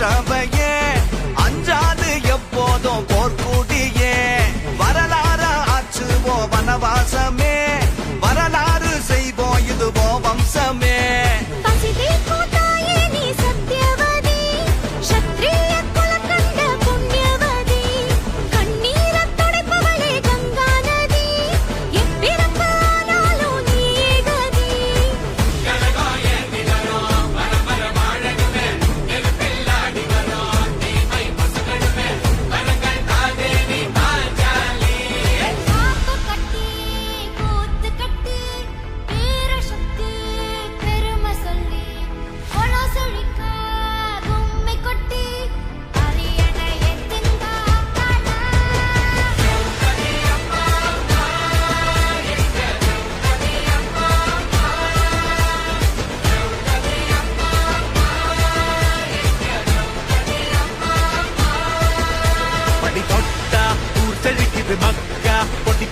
வென்றவையே அஞ்சாது எப்போதும் போர்க்குடியே. வரலாறு ஆச்சுவோம் வனவாசமே வரலாறு செய்வோம் இதுவோ வம்சமே.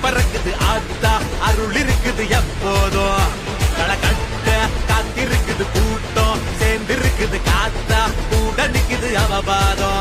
பறக்குது. ஆத்தா அருள் இருக்குது எப்போதும் கட்ட காத்திருக்குது கூட்டம். சேர்ந்திருக்குது காத்தா. கூட நிக்குது அவபாதம்.